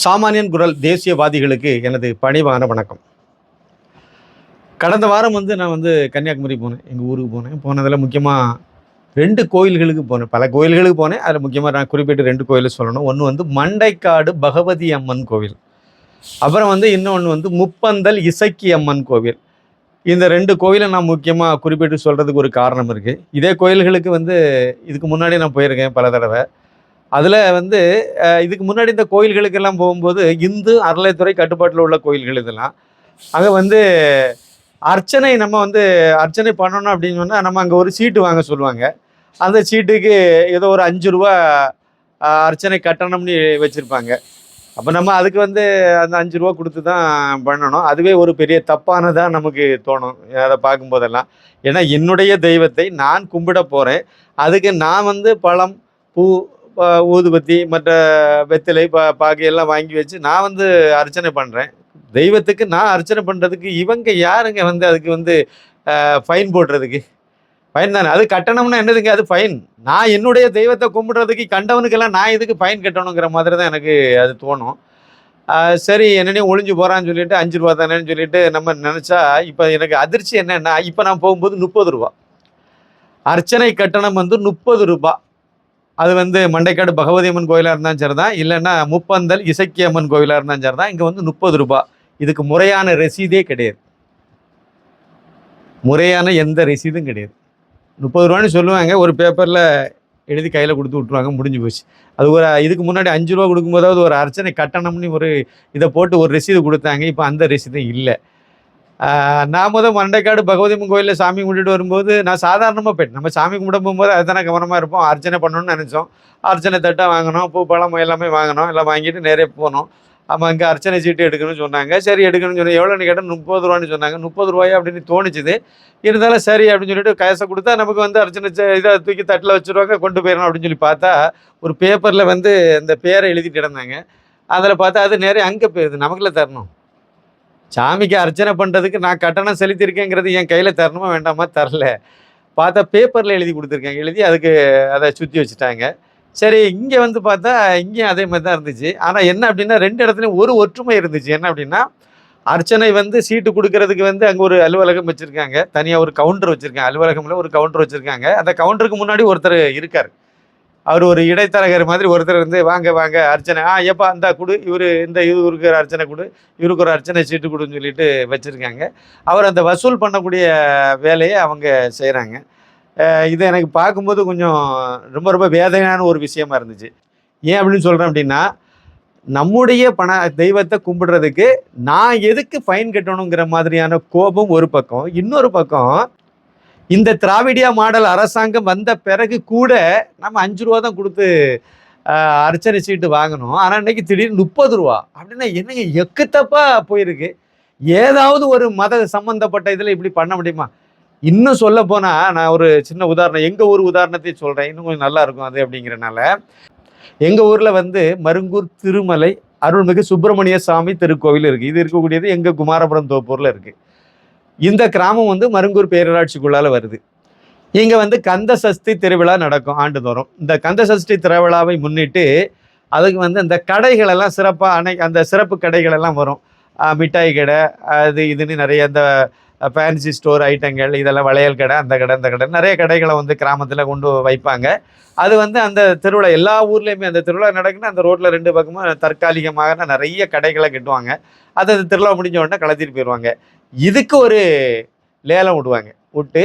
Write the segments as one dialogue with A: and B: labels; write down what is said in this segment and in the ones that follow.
A: சாமானியன் குரல் தேசியவாதிகளுக்கு எனது பணிவான வணக்கம். கடந்த வாரம் வந்து நான் வந்து கன்னியாகுமரி போனேன். எங்கள் ஊருக்கு போனேன். போனதில் முக்கியமாக ரெண்டு கோயில்களுக்கு போனேன். பல கோயில்களுக்கு போனேன். அதில் முக்கியமாக நான் குறிப்பிட்டு ரெண்டு கோயில் சொல்லணும். ஒன்று வந்து மண்டைக்காடு பகவதி அம்மன் கோவில். அப்புறம் வந்து இன்னொன்று வந்து முப்பந்தல் இசக்கி அம்மன் கோவில். இந்த ரெண்டு கோயிலை நான் முக்கியமாக குறிப்பிட்டு சொல்கிறதுக்கு ஒரு காரணம் இருக்குது இதே கோயில்களுக்கு வந்து இதுக்கு முன்னாடி நான் போயிருக்கேன் பல தடவை. அதில் வந்து இதுக்கு முன்னாடி இந்த கோயில்களுக்கெல்லாம் போகும்போது இந்து அறளைத்துறை கட்டுப்பாட்டில் உள்ள கோயில்கள் இதெல்லாம். அங்கே வந்து அர்ச்சனை நம்ம வந்து அர்ச்சனை பண்ணணும் அப்படின்னு சொன்னால் நம்ம அங்கே ஒரு சீட்டு வாங்க சொல்லுவாங்க. அந்த சீட்டுக்கு ஏதோ ஒரு அஞ்சு ரூபா அர்ச்சனை கட்டணம்னு வச்சுருப்பாங்க. அப்போ நம்ம அதுக்கு வந்து அந்த அஞ்சு ரூபா கொடுத்து தான் பண்ணணும். அதுவே ஒரு பெரிய தப்பானதாக நமக்கு தோணும் அதை பார்க்கும்போதெல்லாம். ஏன்னா என்னுடைய தெய்வத்தை நான் கும்பிட போகிறேன் அதுக்கு நான் வந்து பழம் பூ ஊதுபத்தி மற்ற வெத்திலை பா பாக்கு எல்லாம் வாங்கி வச்சு நான் வந்து அர்ச்சனை பண்ணுறேன் தெய்வத்துக்கு நான் அர்ச்சனை பண்ணுறதுக்கு இவங்க யாருங்க வந்து அதுக்கு வந்து ஃபைன் போடுறதுக்கு? ஃபைன் தானே? அது கட்டணம்னா என்னதுங்க? அது ஃபைன். நான் என்னுடைய தெய்வத்தை கும்பிடுறதுக்கு கண்டவனுக்கெல்லாம் நான் இதுக்கு ஃபைன் கட்டணுங்கிற மாதிரி தான் எனக்கு அது தோணும். சரி என்னன்னே ஒளிஞ்சு போகிறான்னு சொல்லிட்டு அஞ்சு ரூபா தானேன்னு சொல்லிட்டு நம்ம நினச்சா இப்போ எனக்கு அதிர்ச்சி என்னென்னா இப்போ நான் போகும்போது முப்பது ரூபா. அர்ச்சனை கட்டணம் வந்து முப்பது ரூபா. அது வந்து மண்டைக்காடு பகவதி அம்மன் கோயிலாக இருந்தாலும் சரி தான் இல்லைன்னா முப்பந்தல் இசக்கிய அம்மன் கோயிலாக இருந்தாலும் சரி தான் இங்கே வந்து முப்பது ரூபா. இதுக்கு முறையான ரசீதே கிடையாது. முறையான எந்த ரசீதும் கிடையாது. முப்பது ரூபான்னு சொல்லுவாங்க. ஒரு பேப்பரில் எழுதி கையில் கொடுத்து விட்ருவாங்க முடிஞ்சு போச்சு. அது ஒரு இதுக்கு முன்னாடி அஞ்சு ரூபா கொடுக்கும்போதாவது ஒரு அர்ச்சனை கட்டணம்னு ஒரு இதை போட்டு ஒரு ரசீது கொடுத்தாங்க. இப்போ அந்த ரசீதும் இல்லை. நான் முதல் மண்டைக்காடு பகவதி அம்மன் கோயிலில் சாமி கும்பிட்டுட்டு வரும்போது நான் சாதாரணமாக போயிட்டேன். நம்ம சாமி கும்பிட போகும்போது அதுதானே கவனமாக இருப்போம். அர்ச்சனை பண்ணணும்னு நினச்சோம். அர்ச்சனை தட்டை வாங்கினோம். பூ பழம் எல்லாமே வாங்கினோம். எல்லாம் வாங்கிட்டு நிறைய போனோம். ஆமாம் அங்கே அர்ச்சனை சீட்டு எடுக்கணும்னு சொன்னாங்க. சரி எடுக்கணும்னு சொன்னேன் எவ்வளோன்னு கேட்டால் முப்பது ரூபான்னு சொன்னாங்க. முப்பது ரூபாயா அப்படின்னு தோணுச்சுது. இருந்தாலும் சரி அப்படின்னு சொல்லிட்டு காசை கொடுத்தா நமக்கு வந்து அர்ச்சனை இதை தூக்கி தட்டில் வச்சுருவாங்க. கொண்டு போயிடணும் அப்படின்னு சொல்லி பார்த்தா ஒரு பேப்பரில் வந்து இந்த பேரை எழுதிட்டு கிடந்தாங்க. அதில் பார்த்தா அது நிறைய அங்கே போயிருது. நமக்குள்ள தரணும். சாமிக்கு அர்ச்சனை பண்ணுறதுக்கு நான் கட்டணம் செலுத்தியிருக்கேங்கிறது என் கையில் தரணுமா வேண்டாமா? தரல. பார்த்தா பேப்பரில் எழுதி கொடுத்துருக்காங்க. எழுதி அதுக்கு அதை சுற்றி வச்சுட்டாங்க. சரி இங்கே வந்து பார்த்தா இங்கேயும் அதே மாதிரி தான் இருந்துச்சு. ஆனால் என்ன அப்படின்னா ரெண்டு இடத்துலையும் ஒரு ஒற்றுமை இருந்துச்சு. என்ன அப்படின்னா அர்ச்சனை வந்து சீட்டு கொடுக்கறதுக்கு வந்து அங்கே ஒரு அலுவலகம் வச்சுருக்காங்க. தனியாக ஒரு கவுண்டர் வச்சுருக்காங்க. அலுவலகமில் ஒரு கவுண்டர் வச்சுருக்காங்க. அந்த கவுண்டருக்கு முன்னாடி ஒருத்தர் இருக்கார். அவர் ஒரு இடைத்தரகர் மாதிரி ஒருத்தர் இருந்து வாங்க வாங்க அர்ச்சனை. ஆ ஏப்பா அந்த கொடு இவர் இந்த இவருக்கு ஒரு அர்ச்சனை கொடு இவருக்கு ஒரு அர்ச்சனை சீட்டு கொடுன்னு சொல்லிட்டு வச்சுருக்காங்க. அவர் அந்த வசூல் பண்ணக்கூடிய வேலையை அவங்க செய்கிறாங்க இது எனக்கு பார்க்கும்போது கொஞ்சம் ரொம்ப ரொம்ப வேதனையான ஒரு விஷயமா இருந்துச்சு. ஏன் அப்படின்னு சொல்கிறேன் அப்படின்னா நம்முடைய பண தெய்வத்தை கும்பிடுறதுக்கு நான் எதுக்கு ஃபைன் கட்டணுங்கிற மாதிரியான கோபம் ஒரு பக்கம் இன்னொரு பக்கம் இந்த திராவிடியா மாடல் அரசாங்கம் வந்த பிறகு கூட நம்ம அஞ்சு ரூபா தான் கொடுத்து ஆஹ், அர்ச்சனை சீட்டு வாங்கணும். ஆனால் இன்னைக்கு திடீர்னு முப்பது ரூபா. அப்படின்னா என்னங்க எக்குத்தப்பா போயிருக்கு. ஏதாவது ஒரு மத சம்மந்தப்பட்ட இதில் இப்படி பண்ண முடியுமா? இன்னும் சொல்ல போனால் நான் ஒரு சின்ன உதாரணம். எங்கள் ஊர் உதாரணத்தை சொல்கிறேன் இன்னும் கொஞ்சம் நல்லா இருக்கும் அது அப்படிங்கிறனால. எங்கள் ஊரில் வந்து மருங்கூர் திருமலை அருள்மிகு சுப்பிரமணிய சாமி திருக்கோவில் இருக்குது இது இருக்கக்கூடியது எங்கள் குமாரபுரம் தோப்பூரில் இருக்குது இந்த கிராமம் வந்து மருங்கூர் பேரூராட்சிக்குள்ளால வருது. இங்கே வந்து கந்த சஷ்டி திருவிழா நடக்கும் ஆண்டுதோறும். இந்த கந்த சஷ்டி திருவிழாவை முன்னிட்டு அதுக்கு வந்து இந்த கடைகளெல்லாம் சிறப்பாக அனை அந்த சிறப்பு கடைகளெல்லாம் வரும். மிட்டாய் கடை அது இதுன்னு நிறைய இந்த ஃபேன்சி ஸ்டோர் ஐட்டங்கள் இதெல்லாம் வளையல் கடை அந்த கடை அந்த கடை நிறைய கடைகளை வந்து கிராமத்தில் கொண்டு வைப்பாங்க. அது வந்து அந்த திருவிழா எல்லா ஊர்லேயுமே அந்த திருவிழா நடக்குன்னா அந்த ரோட்டில் ரெண்டு பக்கமும் தற்காலிகமாக நிறைய கடைகளை கட்டுவாங்க. அது அந்த திருவிழா முடிஞ்ச உடனே கலத்திட்டு போயிடுவாங்க. இதுக்கு ஒரு லேலம் விடுவாங்க. விட்டு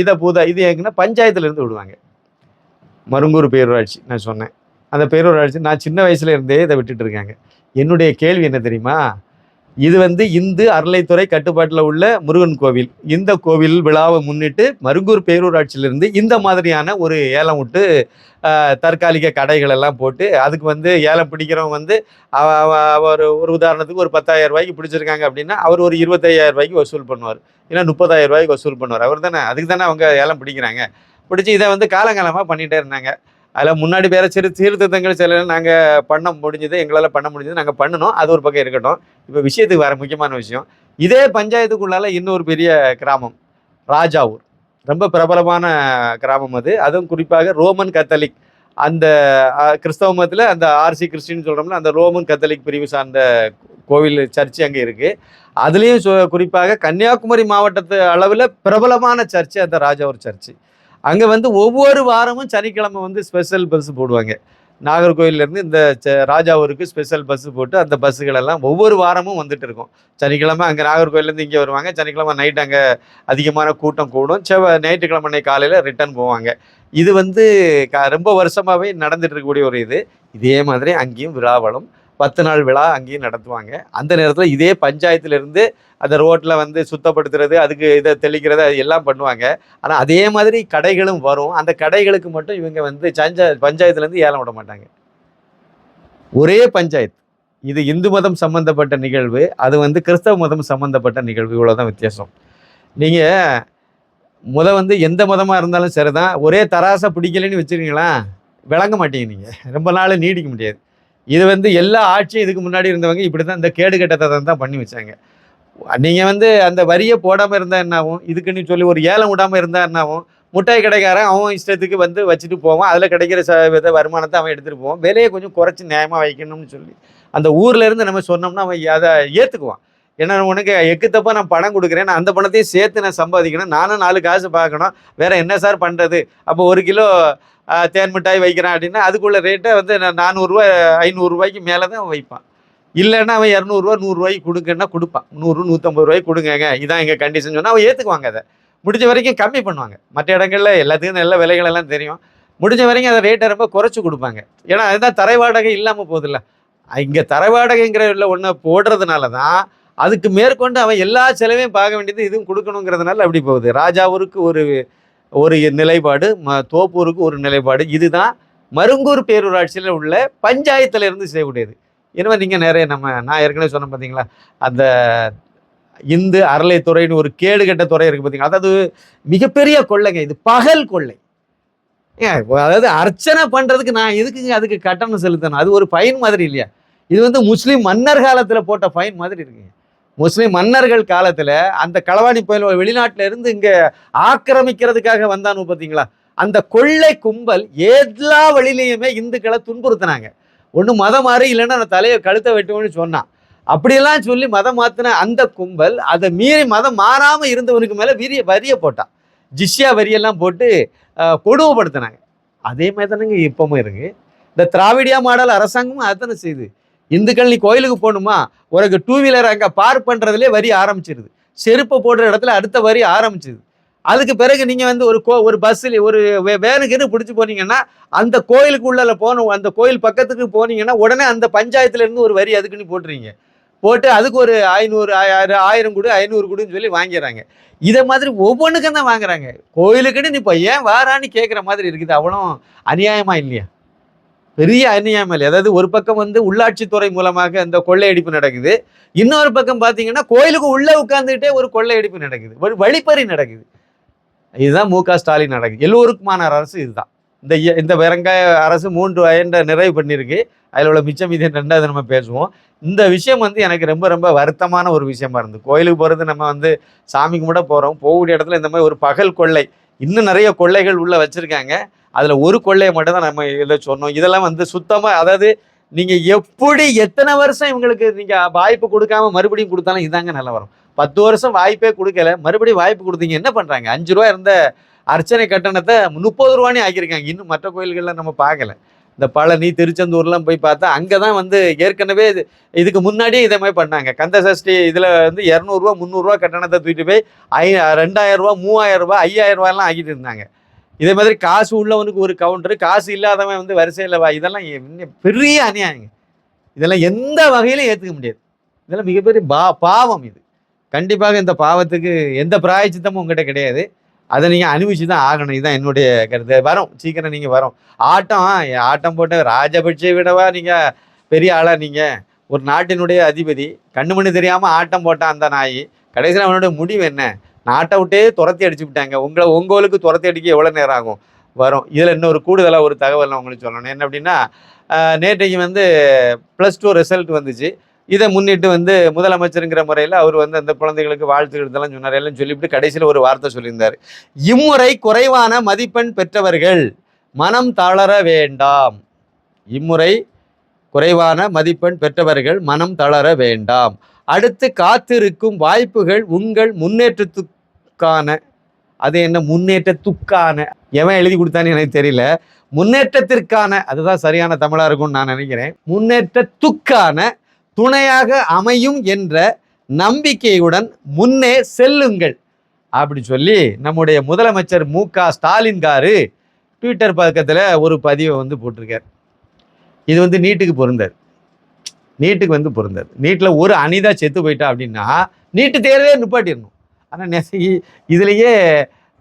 A: இதை பூதா இது எங்கன்னா பஞ்சாயத்துலேருந்து விடுவாங்க. மருங்கூர் பேரூராட்சி நான் சொன்னேன். அந்த பேரூராட்சி நான் சின்ன வயசுலேருந்தே இதை விட்டுட்டு இருக்காங்க. என்னுடைய கேள்வி என்ன தெரியுமா? இது வந்து இந்து அறளைத்துறை கட்டுப்பாட்டில் உள்ள முருகன் கோவில். இந்த கோவில் விழாவை முன்னிட்டு மருங்கூர் பேரூராட்சியிலிருந்து இந்த மாதிரியான ஒரு ஏலம் விட்டு தற்காலிக கடைகள் எல்லாம் போட்டு அதுக்கு வந்து ஏலம் பிடிக்கிறவங்க வந்து அவ- அவ- அவர் ஒரு உதாரணத்துக்கு ஒரு பத்தாயிரம் ரூபாய்க்கு பிடிச்சிருக்காங்க அப்படின்னா அவர் ஒரு இருபத்தையாயிரம் ரூபாய்க்கு வசூல் பண்ணுவார். இல்லை முப்பதாயிரம் ரூபாய்க்கு வசூல் பண்ணுவார். அவர் தானே அதுக்கு தானே அவங்க ஏலம் பிடிக்கிறாங்க. பிடிச்சி இதை வந்து காலங்காலமாக பண்ணிகிட்டே இருந்தாங்க. அதில் முன்னாடி வேறு சிறு சீர்திருத்தங்கள் சில நாங்கள் பண்ண முடிஞ்சது எங்களால் பண்ண முடிஞ்சது நாங்கள் பண்ணணும் அது ஒரு பக்கம் இருக்கட்டும். இப்போ விஷயத்துக்கு வேறு முக்கியமான விஷயம். இதே பஞ்சாயத்துக்குள்ளால இன்னொரு பெரிய கிராமம் ராஜாவூர். ரொம்ப பிரபலமான கிராமம் அது. அதுவும் குறிப்பாக ரோமன் கத்தலிக். அந்த கிறிஸ்தவ மதத்தில் அந்த ஆர்சி கிறிஸ்டின் சொல்கிறோம்ல அந்த ரோமன் கத்தலிக் பிரிவு சார்ந்த கோவில் சர்ச்சு அங்கே இருக்குது அதுலேயும் சொ குறிப்பாக கன்னியாகுமரி மாவட்டத்து அளவில் பிரபலமான சர்ச்சு அந்த ராஜாவூர் சர்ச்சு. அங்கே வந்து ஒவ்வொரு வாரமும் சனிக்கிழமை வந்து ஸ்பெஷல் பஸ் போடுவாங்க. நாகர்கோயிலேருந்து இந்த ச- ராஜாவூருக்கு ஸ்பெஷல் பஸ் போட்டு அந்த பஸ்ஸுகள் எல்லாம் ஒவ்வொரு வாரமும் வந்துட்டு இருக்கும். சனிக்கிழமை அங்கே நாகர்கோயிலேருந்து இங்கே வருவாங்க. சனிக்கிழமை நைட் அங்கே அதிகமான கூட்டம் கூடும். செவ்வ ஞாயிற்றுக்கிழமை அன்னைக்கு காலையில் ரிட்டர்ன் போவாங்க. இது வந்து க ரொம்ப வருஷமாகவே நடந்துட்டு இருக்கக்கூடிய ஒரு இது. இதே மாதிரி அங்கேயும் விழாவளம் பத்து நாள் விழா அங்கேயும் நடத்துவாங்க. அந்த நேரத்தில் இதே பஞ்சாயத்துலேருந்து அந்த ரோட்டில் வந்து சுத்தப்படுத்துறது அதுக்கு இதை தெளிக்கிறது அது எல்லாம் பண்ணுவாங்க. ஆனால் அதே மாதிரி கடைகளும் வரும். அந்த கடைகளுக்கு மட்டும் இவங்க வந்து சஞ்சா பஞ்சாயத்துலேருந்து ஏலம் விட மாட்டாங்க. ஒரே பஞ்சாயத்து. இது இந்து மதம் சம்மந்தப்பட்ட நிகழ்வு அது வந்து கிறிஸ்தவ மதம் சம்மந்தப்பட்ட நிகழ்வு. இவ்வளோதான் வித்தியாசம். நீங்கள் முத வந்து எந்த மதமாக இருந்தாலும் சரி தான் ஒரே தராசை பிடிக்கலைன்னு வச்சுருக்கீங்களா? விளங்க மாட்டீங்க நீங்கள் ரொம்ப நாள் நீடிக்க முடியாது. இது வந்து எல்லா ஆட்சியும் இதுக்கு முன்னாடி இருந்தவங்க இப்படி தான் இந்த கேடு கட்டத்தை தான் பண்ணி வச்சாங்க. நீங்கள் வந்து அந்த வரியை போடாமல் இருந்தால் என்னாகும்? இதுக்குன்னு சொல்லி ஒரு ஏலம் விடாமல் இருந்தால் என்னாகும்? முட்டாய் கடைக்காரன் அவன் இஷ்டத்துக்கு வந்து வச்சுட்டு போவான். அதில் கிடைக்கிற ச வித வருமானத்தை அவன் எடுத்துகிட்டு போவான். விலையை கொஞ்சம் குறைச்சி நியாயமாக வைக்கணும்னு சொல்லி. அந்த ஊர்லேருந்து நம்ம சொன்னோம்னா அவன் அதை ஏற்றுக்குவான் ஏன்னா உனக்கு எக்குத்தப்போ நான் பணம் கொடுக்குறேன். நான் அந்த பணத்தையும் சேர்த்து நான் சம்பாதிக்கணும். நானும் நாலு காசு பார்க்கணும். வேறு என்ன சார் பண்ணுறது அப்போ ஒரு கிலோ தேன் மிட்டாய் வைக்கிறான் அப்படின்னா அதுக்குள்ள ரேட்டை வந்து நான் நானூறுரூவா ஐநூறுரூவாய்க்கு மேலே தான் அவன் வைப்பான். இல்லைன்னா அவன் இரநூறுவா நூறுரூவாய்க்கு கொடுங்கன்னா கொடுப்பான். நூறு நூற்றம்பது ரூபாய்க்கு கொடுங்கங்க. இதான் எங்கள் கண்டிஷன் சொன்னால் அவன் ஏற்றுக்குவாங்க அதை. முடிஞ்ச வரைக்கும் கம்மி பண்ணுவாங்க. மற்ற இடங்கள்ல எல்லாத்துக்கும் நல்ல விலைகள் எல்லாம் தெரியும். முடிஞ்ச வரைக்கும் அதை ரேட்டை ரொம்ப குறைச்சி கொடுப்பாங்க. ஏன்னா அதுதான் தரை வாடகை இல்லாமல் போதில்ல இங்கே தரை வாடகைங்கிற ஒன்று போடுறதுனால தான் அதுக்கு மேற்கொண்டு அவன் எல்லா செலவையும் பார்க்க வேண்டியது இதுவும் கொடுக்கணுங்கிறதுனால அப்படி போகுது. ராஜாவூருக்கு ஒரு ஒரு நிலைப்பாடு ம தோப்பூருக்கு ஒரு நிலைப்பாடு. இதுதான் மருங்கூர் பேரூராட்சியில் உள்ள பஞ்சாயத்தில் இருந்து செய்யக்கூடியது. எனவே நீங்கள் நிறைய நம்ம நான் ஏற்கனவே சொன்னேன் பார்த்தீங்களா அந்த இந்து அறலைத்துறைன்னு ஒரு கேடு கெட்ட துறை இருக்குது பார்த்தீங்களா அதாவது மிகப்பெரிய கொள்ளைங்க. இது பகல் கொள்ளை. ஏன் அதாவது அர்ச்சனை பண்ணுறதுக்கு நான் எதுக்குங்க அதுக்கு கட்டணம் செலுத்தணும்? அது ஒரு ஃபைன் மாதிரி இல்லையா? இது வந்து முஸ்லீம் மன்னர் காலத்தில் போட்ட ஃபைன் மாதிரி இருக்குங்க. முஸ்லீம் மன்னர்கள் காலத்தில் அந்த களவாணி புயல் வெளிநாட்டில் இருந்து இங்கே ஆக்கிரமிக்கிறதுக்காக வந்தானு பார்த்தீங்களா அந்த கொள்ளை கும்பல் எல்லா வழியிலையுமே இந்துக்களை துன்புறுத்தினாங்க. ஒன்று மதம் மாறி இல்லைன்னா அந்த தலையை கழுத்தை வெட்டுவோம்னு சொன்னான். அப்படியெல்லாம் சொல்லி மதம் மாற்றின அந்த கும்பல் அதை மீறி மதம் மாறாமல் இருந்தவனுக்கு மேலே விரிய வரிய போட்டான். ஜிஷ்யா வரியெல்லாம் போட்டு கொடுமைப்படுத்தினாங்க. அதே மாதிரி தானேங்க இப்பவும் இருக்குது இந்த திராவிடியா மாடல் அரசாங்கமும் அதானே செய்யுது இந்துக்கள் நீ கோயிலுக்கு போகணுமா? உனக்கு டூ வீலர் அங்கே பார்க் பண்ணுறதுலே வரி ஆரம்பிச்சிருது. செருப்பை போடுற இடத்துல அடுத்த வரி ஆரம்பிச்சிது அதுக்கு பிறகு நீங்கள் வந்து ஒரு கோ ஒரு பஸ்ஸில் ஒரு வே- வேனுக்குன்னு பிடிச்சி போனீங்கன்னா அந்த கோயிலுக்கு உள்ள போகணும் அந்த கோயில் பக்கத்துக்கு போனீங்கன்னா உடனே அந்த பஞ்சாயத்துலேருந்து ஒரு வரி அதுக்குன்னு போட்டுறீங்க போட்டு அதுக்கு ஒரு ஐநூறு ஆயிரம் ஆயிரம் கொடு ஐநூறு கொடுன்னு சொல்லி வாங்கிடுறாங்க. இதை மாதிரி ஒவ்வொன்றுக்கும் தான் வாங்குறாங்க. கோயிலுக்குன்னு நீ இப்போ ஏன் வாரான்னு கேட்குற மாதிரி இருக்குது. அவ்வளோ அநியாயமா இல்லையா? பெரிய அநியாயம் அதாவது ஒரு பக்கம் வந்து உள்ளாட்சித்துறை மூலமாக இந்த கொள்ளையடிப்பு நடக்குது. இன்னொரு பக்கம் பார்த்தீங்கன்னா கோயிலுக்கு உள்ளே உட்காந்துக்கிட்டே ஒரு கொள்ளையடிப்பு நடக்குது. ஒரு வழிப்பறி நடக்குது. இதுதான் மு க. ஸ்டாலின் நடக்குது. எல்லோருக்குமான அரசு இதுதான். இந்த இந்த வெங்காய அரசு மூன்று ஆண்டு நிறைவு பண்ணியிருக்கு அதில் உள்ள மிச்சம் மீதி ரெண்டாவது நம்ம பேசுவோம். இந்த விஷயம் வந்து எனக்கு ரொம்ப ரொம்ப வருத்தமான ஒரு விஷயமா இருந்து கோயிலுக்கு போகிறது நம்ம வந்து சாமி கும்பிட போகிறோம் போகக்கூடிய இடத்துல இந்த மாதிரி ஒரு பகல் கொள்ளை. இன்னும் நிறைய கொள்ளைகள் உள்ளே வச்சுருக்காங்க. அதில் ஒரு கொள்ளையை மட்டும் தான் நம்ம இதில் சொன்னோம். இதெல்லாம் வந்து சுத்தமாக அதாவது நீங்கள் எப்படி எத்தனை வருஷம் இவங்களுக்கு நீங்கள் வாய்ப்பு கொடுக்காம மறுபடியும் கொடுத்தாலும் இதாங்க நல்லா வரும். பத்து வருஷம் வாய்ப்பே கொடுக்கல மறுபடியும் வாய்ப்பு கொடுத்தீங்க என்ன பண்ணுறாங்க அஞ்சு ரூபா இருந்த அர்ச்சனை கட்டணத்தை முப்பது ரூபானே ஆக்கியிருக்காங்க. இன்னும் மற்ற கோயில்களில் நம்ம பார்க்கல. இந்த பழனி திருச்செந்தூர்லாம் போய் பார்த்தா அங்கே தான் வந்து ஏற்கனவே இது இதுக்கு முன்னாடியே இதே மாதிரி பண்ணாங்க. கந்த சஷ்டி இதில் வந்து இரநூறுவா முந்நூறுரூவா கட்டணத்தை தூக்கிட்டு போய் ஐ ரெண்டாயிரம் ரூபா மூவாயிரம் ரூபா ஐயாயிரம் ரூபாயெல்லாம் ஆக்கிட்டு இருந்தாங்க. இதே மாதிரி காசு உள்ளவனுக்கு ஒரு கவுண்டரு காசு இல்லாதவன் வந்து வரிசையில் வா இதெல்லாம் பெரிய அநியாயங்க இதெல்லாம் எந்த வகையிலும் ஏற்றுக்க முடியாது. இதெல்லாம் மிகப்பெரிய பா பாவம் இது. கண்டிப்பாக இந்த பாவத்துக்கு எந்த பிராயச்சித்தமும் உங்ககிட்ட கிடையாது. அதை நீங்கள் அனுபவிச்சு தான் ஆகணும். இதுதான் என்னுடைய கருத்து. வரும். சீக்கிரம் நீங்கள் வரும். ஆட்டம் ஆட்டம் போட்ட ராஜபட்சே விடவா நீங்கள் பெரிய ஆளாக நீங்கள் ஒரு நாட்டினுடைய அதிபதி. கண்ணுமணி தெரியாமல் ஆட்டம் போட்டான் அந்த நாய் கடைசியில் அவனுடைய முடிவு என்ன? நாட்டை விட்டே துரத்தி அடிச்சு விட்டாங்க. உங்களை உங்களுக்கு துரத்தி அடிக்க எவ்வளோ நேரம் ஆகும்? வரும். இதில் இன்னொரு கூடுதலாக ஒரு தகவல் நான் உங்களுக்கு சொல்லணும். என்ன அப்படின்னா நேற்றைக்கு வந்து ப்ளஸ் டூ ரிசல்ட் வந்துச்சு. இதை முன்னிட்டு வந்து முதலமைச்சருங்கிற முறையில் அவர் வந்து அந்த குழந்தைகளுக்கு வாழ்த்துக்கள் இதெல்லாம் சொன்னார். எல்லாம் சொல்லிவிட்டு கடைசியில் ஒரு வார்த்தை சொல்லியிருந்தார். இம்முறை குறைவான மதிப்பெண் பெற்றவர்கள் மனம் தளர வேண்டாம். இம்முறை குறைவான மதிப்பெண் பெற்றவர்கள் மனம் தளர வேண்டாம். அடுத்து காத்திருக்கும் வாய்ப்புகள் உங்கள் முன்னேற்றத்துக்கு துக்கான அது என்ன முன்னேற்றத்துக்கான எவன் எழுதி கொடுத்தான்னு எனக்கு தெரியல. முன்னேற்றத்திற்கான அதுதான் சரியான தமிழா இருக்கும்னு நான் நினைக்கிறேன். முன்னேற்றத்துக்கான துணையாக அமையும் என்ற நம்பிக்கையுடன் முன்னே செல்லுங்கள். அப்படி சொல்லி நம்முடைய முதலமைச்சர் மு க ஸ்டாலின் காரு ட்விட்டர் பக்கத்தில் ஒரு பதிவை வந்து போட்டிருக்கார். இது வந்து நீட்டுக்கு பொருந்தார் நீட்டுக்கு வந்து பொருந்தாது. நீட்டில் ஒரு அனிதா செத்து போயிட்டா அப்படின்னா நீட்டு தேர்வே நிப்பாட்டிடணும். ஆனால் நெசகி இதுலேயே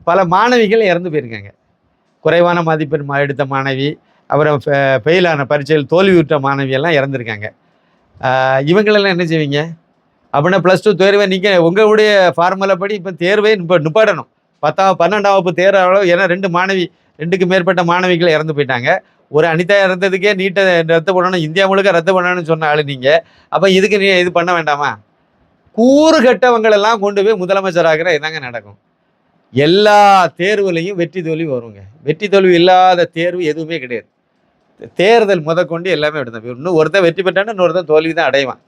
A: பல மாணவிகள் இறந்து போயிருக்காங்க. குறைவான மதிப்பெண் எடுத்த மாணவி அப்புறம் ஃபெயிலான பரீட்சையில் தோல்வியுற்ற மாணவி எல்லாம் இறந்துருக்காங்க. இவங்களெல்லாம் என்ன செய்வீங்க? அப்படின்னா ப்ளஸ் டூ தேர்வை நீங்கள் உங்களுடைய ஃபார்முலா படி இப்போ தேர்வே இப்போ நிப்பாடணும் பத்தாம் பன்னெண்டாம் வகுப்பு தேர்வு ஏன்னா ரெண்டு மாணவி ரெண்டுக்கு மேற்பட்ட மாணவிகள் இறந்து போயிட்டாங்க. ஒரு அனிதா இறந்ததுக்கே நீட்டை ரத்து பண்ணணும் இந்தியா முழுக்க ரத்து பண்ணணும்னு சொன்ன ஆளு நீங்கள் அப்போ இதுக்கு நீ இது பண்ண வேண்டாமா? கூறு கெட்டவங்களெல்லாம் கொண்டு போய் முதலமைச்சராகிற இதாங்க நடக்கும்? எல்லா தேர்வுலையும் வெற்றி தோல்வி வருங்க. வெற்றி தோல்வி இல்லாத தேர்வு எதுவுமே கிடையாது. தேர்தல் முதற்கொண்டு எல்லாமே எடுத்தான் இன்னும் ஒருத்தன் வெற்றி பெற்றான்னு இன்னொருத்தன் தோல்வி தான் அடைவான்.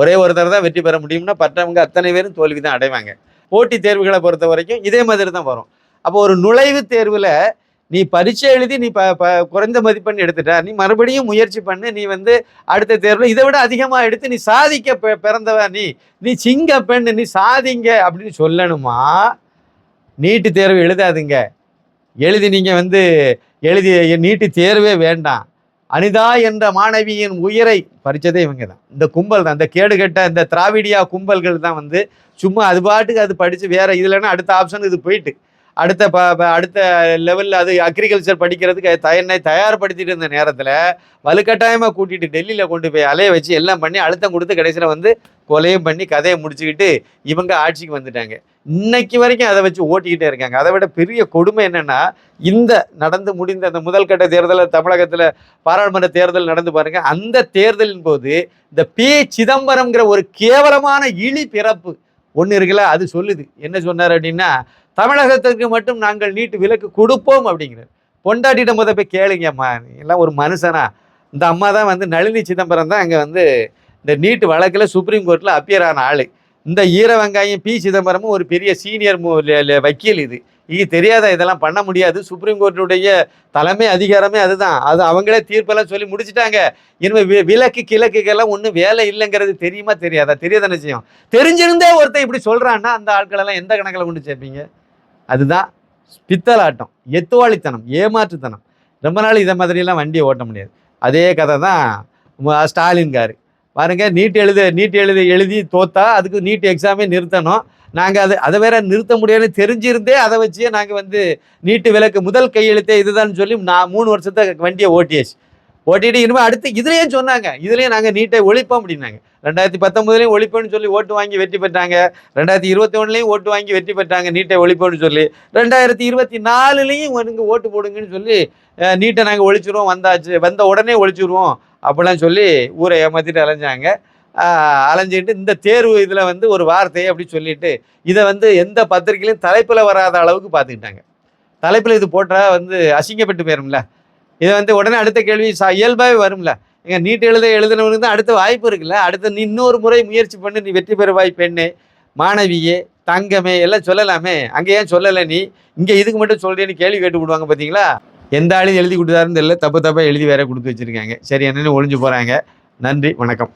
A: ஒரே ஒருத்தர் தான் வெற்றி பெற முடியும்னா பற்றவங்க அத்தனை பேரும் தோல்வி தான் அடைவாங்க. போட்டி தேர்வுகளை பொறுத்த வரைக்கும் இதே மாதிரி தான் வரும். அப்போ ஒரு நுழைவுத் தேர்வில் நீ பரீட்சை எழுதி நீ ப ப குறைந்த மதிப்பெண் எடுத்துட்ட. நீ மறுபடியும் முயற்சி பண்ணு. நீ வந்து அடுத்த தேர்வில் இதை விட அதிகமாக எடுத்து நீ சாதிக்க பிறந்தவ நீ. நீ சிங்க பெண் நீ சாதிங்க அப்படின்னு சொல்லணுமா? நீட்டு தேர்வு எழுதாதுங்க. எழுதி நீங்கள் வந்து எழுதி நீட்டு தேர்வே வேண்டாம். அனிதா என்ற மாணவியின் உயிரை பறித்ததே இவங்க தான். இந்த கும்பல் தான். இந்த கேடுகட்ட இந்த திராவிடியா கும்பல்கள் தான் வந்து சும்மா அது பாட்டுக்கு அது படித்து வேறு இதுலன்னா அடுத்த ஆப்ஷன் இது போயிட்டு. அடுத்த ப ப- அடுத்த லெவலில் அது அக்ரிகல்ச்சர் படிக்கிறதுக்கு தயனை தயார்படுத்திட்டு இருந்த நேரத்தில் வலுக்கட்டாயமாக கூட்டிகிட்டு டெல்லியில் கொண்டு போய் அலைய வச்சு எல்லாம் பண்ணி அழுத்தம் கொடுத்து கடைசியில் வந்து கொலையும் பண்ணி கதையை முடிச்சுக்கிட்டு இவங்க ஆட்சிக்கு வந்துட்டாங்க. இன்னைக்கு வரைக்கும் அதை வச்சு ஓட்டிக்கிட்டே இருக்காங்க. அதை விட பெரிய கொடுமை என்னென்னா இந்த நடந்து முடிந்த அந்த முதல் கட்ட தேர்தலில் தமிழகத்தில் பாராளுமன்ற தேர்தல் நடந்து பாருங்க. அந்த தேர்தலின் போது இந்த பி. சிதம்பரம்ங்கிற ஒரு கேவலமான இழி பிறப்பு ஒன்று இருக்குல்ல அது சொல்லுது. என்ன சொன்னார் அப்படின்னா தமிழகத்துக்கு மட்டும் நாங்கள் நீட்டு விலக்கு கொடுப்போம் அப்படிங்கிறார். பொண்டாட்டிட்ட முத போய் கேளுங்கம்மா எல்லாம் ஒரு மனுஷனா. இந்த அம்மா தான் வந்து நளினி சிதம்பரம் தான் அங்கே வந்து இந்த நீட்டு வழக்கில் சுப்ரீம் கோர்ட்டில் அப்பியர் ஆன ஆள். இந்த ஈர வெங்காயம் பி சிதம்பரமும் ஒரு பெரிய சீனியர் வக்கீல் இது. இது தெரியாத? இதெல்லாம் பண்ண முடியாது. சுப்ரீம் கோர்ட்டுடைய தலைமை அதிகாரமே அதுதான். அது அவங்களே தீர்ப்பெல்லாம் சொல்லி முடிச்சுட்டாங்க. இனிமேல் வி- விலக்கு கிழக்குக்கெல்லாம் ஒன்றும் வேலை இல்லைங்கிறது தெரியுமா தெரியாதா? தெரியாத நிச்சயம் தெரிஞ்சிருந்தே ஒருத்தன் இப்படி சொல்கிறான்னா அந்த ஆட்களெல்லாம் எந்த கணக்கில் கொண்டு சேர்ப்பீங்க? அதுதான் பித்தலாட்டம். எத்துவாளித்தனம் ஏமாற்றுத்தனம். ரொம்ப நாள் இதை மாதிரியெல்லாம் வண்டியை ஓட்ட முடியாது. அதே கதை தான் ஸ்டாலின் காரு பாருங்க நீட் எழுத நீட் எழுத எழுதி தோத்தா அதுக்கு நீட் எக்ஸாமே நிறுத்தணும். நாங்கள் அதை அதை வேற நிறுத்த முடியாதுன்னு தெரிஞ்சிருந்தே அதை வச்சே நாங்கள் வந்து நீட்டு விலக்கு முதல் கையெழுத்தே இதுதான் சொல்லி நான் மூணு வருஷத்தை வண்டியை ஓட்டியாச்சு. ஓட்டிட்டு இனிமேல் அடுத்து இதுலேயும் சொன்னாங்க. இதுலேயும் நாங்கள் நீட்டை ஒழிப்போம் அப்படின்னாங்க. ரெண்டாயிரத்தி பத்தொம்பதுலேயும் ஒழிப்புன்னு சொல்லி ஓட்டு வாங்கி வெற்றி பெற்றாங்க. ரெண்டாயிரத்தி இருபத்தி ஒன்றுலையும் ஓட்டு வாங்கி வெற்றி பெற்றாங்க நீட்டை ஒழிப்புன்னு சொல்லி. ரெண்டாயிரத்தி இருபத்தி நாலுலேயும் நீங்கள் ஓட்டு போடுங்கன்னு சொல்லி நீட்டை நாங்கள் ஒழிச்சிருவோம் வந்தாச்சு. வந்த உடனே ஒழிச்சிருவோம் அப்படிலாம் சொல்லி ஊரை ஏமாற்றிட்டு அலைஞ்சாங்க. அலைஞ்சிட்டு இந்த தேர்வு இதில் வந்து ஒரு வார்த்தையை அப்படி சொல்லிட்டு இதை வந்து எந்த பத்திரிகையிலையும் தலைப்பில் வராத அளவுக்கு பார்த்துக்கிட்டாங்க. தலைப்பில் இது போட்டால் வந்து அசிங்கப்பட்டு போயிரும்ல. இதை வந்து உடனே அடுத்த கேள்வி ச இயல்பாகவே வரும்ல. எங்க நீட் எழுத எழுதினவனுக்கு தான் அடுத்த வாய்ப்பு இருக்குல்ல? அடுத்த நீ இன்னொரு முறை முயற்சி பண்ணி நீ வெற்றி பெறுவாய் பெண்ணே மாணவியே தங்கமே எல்லாம் சொல்லலாமே. அங்கே ஏன் சொல்லலை நீ? இங்கே இதுக்கு மட்டும் சொல்கிறேன்னு கேள்வி கேட்டு விடுவாங்க பார்த்தீங்களா எந்த ஆளும் எழுதி கொடுத்தாருன்னு தெரியல. தப்பு தப்பாக எழுதி வேற கொடுத்து வச்சிருக்காங்க. சரி என்னென்னு ஒழிஞ்சு போகிறாங்க நன்றி வணக்கம்.